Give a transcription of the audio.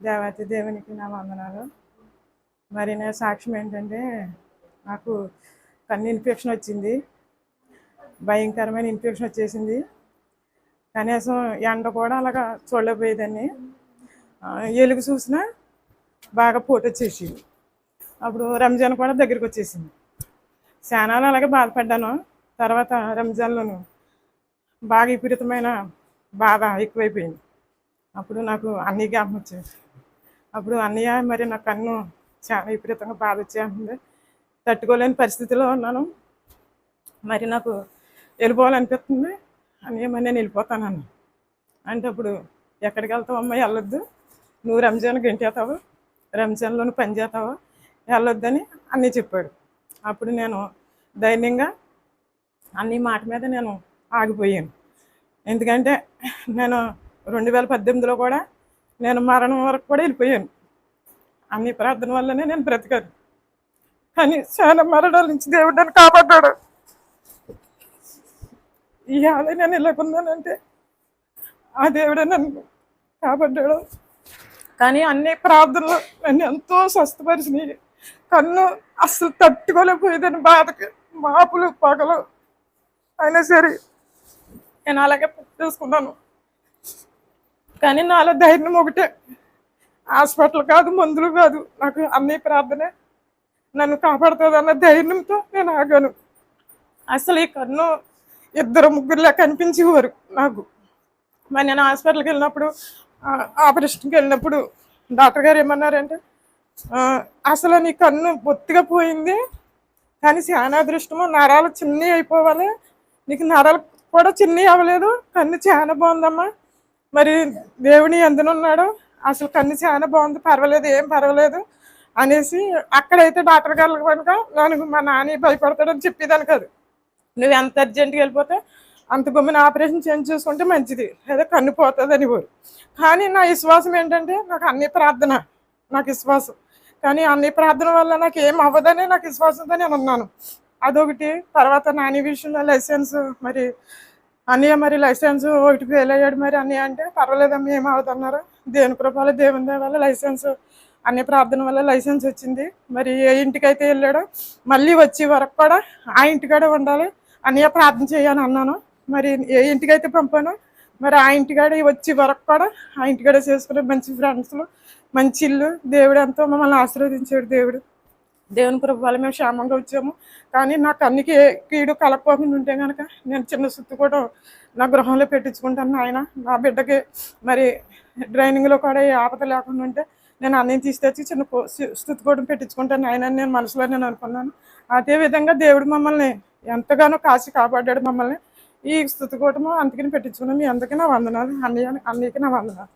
దేవతి దేవునికి నా వందనాలు. మరి నా సాక్ష్యం ఏంటంటే నాకు కన్ను ఇన్ఫెక్షన్ వచ్చింది. భయంకరమైన ఇన్ఫెక్షన్ వచ్చేసింది. కనీసం ఎండ కూడా అలాగా చూడలేకపోయేదాన్ని. ఎలుగు చూసినా బాగా పోటు వచ్చేసింది. అప్పుడు రంజాన్ కూడా దగ్గరికి వచ్చేసింది. శానాలు అలాగే బాధపడ్డాను. తర్వాత రంజాన్లోను బాగా విపరీతమైన బాధ ఎక్కువైపోయింది. అప్పుడు నాకు అన్ని జ్ఞాపకం వచ్చేది అప్పుడు అన్నయ్య మరి నా కన్ను చాలా విపరీతంగా బాధ వచ్చేస్తుంది. తట్టుకోలేని పరిస్థితిలో ఉన్నాను. మరి నాకు వెళ్ళిపోవాలనిపిస్తుంది. అన్నయ్య మరి నేను వెళ్ళిపోతానన్న అంటే అప్పుడు ఎక్కడికి వెళ్తావు అమ్మ? వెళ్ళొద్దు. నువ్వు రంజాన్కి ఇంటేతావు రంజాన్లోనూ పని చేస్తావు. వెళ్ళొద్దని అన్నీ చెప్పాడు. అప్పుడు నేను ధైర్యంగా అన్ని మాట మీద నేను ఆగిపోయాను. ఎందుకంటే నేను రెండు వేల పద్దెనిమిదిలో కూడా నేను మరణం వరకు కూడా వెళ్ళిపోయాను. అన్ని ప్రార్థన వల్లనే నేను బ్రతికాను. కానీ చాలా మరణాల నుంచి దేవుడు నన్ను కాపాడ్డాడు. ఈ ఇవాళ నేను ఇలాగున్నానంటే ఆ దేవుడే నన్ను కాపాడ్డాడు. కానీ అన్ని ప్రార్థనలు నన్ను ఎంతో స్వస్థపరిచినాయి. కన్ను అస్సలు తట్టుకోలేకపోయేదని బాధకి మాపులు పగలు అయినా సరే. నేను అలాగే చూసుకున్నాను. కానీ నాలో ధైర్యం ఒకటే. హాస్పిటల్ కాదు మందులు కాదు. నాకు అన్ని ప్రార్థనే. నన్ను కాపాడుతుంది అన్న ధైర్యంతో నేను ఆగాను. అసలు ఈ కన్ను ఇద్దరు ముగ్గురులా కనిపించేవారు నాకు. మరి నేను హాస్పిటల్కి వెళ్ళినప్పుడు ఆపరేషన్కి వెళ్ళినప్పుడు డాక్టర్ గారు ఏమన్నారంటే అసలు నీ కన్ను బొత్తిగా పోయింది కానీ చాలా అదృష్టము నరాలు చిన్నవి అయిపోవాలి. నీకు నరాలు కూడా చిన్నవి అవ్వలేదు కన్ను చాలా బాగుందమ్మా. మరి దేవుని ఎందునున్నాడు? అసలు కన్ను చాలా బాగుంది పర్వాలేదు ఏం పర్వాలేదు అనేసి అక్కడైతే డాక్టర్ గారు కనుక నన్ను మా నాని భయపడతాడని చెప్పేదాన్ని కాదు. నువ్వు ఎంత అర్జెంట్గా వెళ్ళిపోతే అంత గమ్మున ఆపరేషన్ చేంజ్ చేసుకుంటే మంచిది. లేదా కన్ను పోతుందని ఊరు కానీ నా విశ్వాసం ఏంటంటే నాకు అన్ని ప్రార్థన నాకు విశ్వాసం. కానీ అన్ని ప్రార్థన వల్ల నాకు ఏం అవ్వదని నాకు విశ్వాసంతో నేను ఉన్నాను. అదొకటి. తర్వాత నాని విషయంలో లైసెన్స్ మరి అన్నయ్య మరి లైసెన్స్ ఒకటి ఫెయిల్ అయ్యాడు మరి అన్నయ్య అంటే పర్వాలేదమ్మా ఏం దేవుని కృపాల దేవుని దయ వల్ల లైసెన్స్ అన్ని ప్రార్థన వల్ల లైసెన్స్ వచ్చింది. మరి ఏ ఇంటికైతే వెళ్ళాడో మళ్ళీ వచ్చే వరకు కూడా ఆ ఇంటికాడే ఉండాలి. అన్నయ్య ప్రార్థన చేయని అన్నాను. మరి ఏ ఇంటికైతే పంపానో మరి ఆ ఇంటికాడ వచ్చే వరకు కూడా ఆ ఇంటికాడ చేసుకునే మంచి ఫ్రెండ్స్లు మంచి ఇల్లు దేవుడు ఎంతో మమ్మల్ని ఆశీర్వదించాడు దేవుడు. దేవుని కృప వల్ల మేము క్షేమంగా వచ్చాము. కానీ నా కన్నుకి ఏ కీడు కలకపోకుండా ఉంటే కనుక నేను చిన్న సుత్తు కూడా నా గృహంలో పెట్టించుకుంటాను ఆయన నా బిడ్డకి మరి డ్రైనింగ్లో కూడా ఏ ఆపద లేకుండా ఉంటే నేను అన్నీ తీసుకొచ్చి చిన్న స్థుతి కూడా పెట్టించుకుంటాను ఆయన నేను మనసులో నేను అనుకున్నాను. అదే విధంగా దేవుడు మమ్మల్ని ఎంతగానో కాసి కాపాడాడు మమ్మల్ని. ఈ స్థుతి కూటము అందుకని పెట్టించుకున్నాను. మీ అందరికీ నా వందనాలు. అన్నయ్య అన్నయ్యకి నా వందనాలు.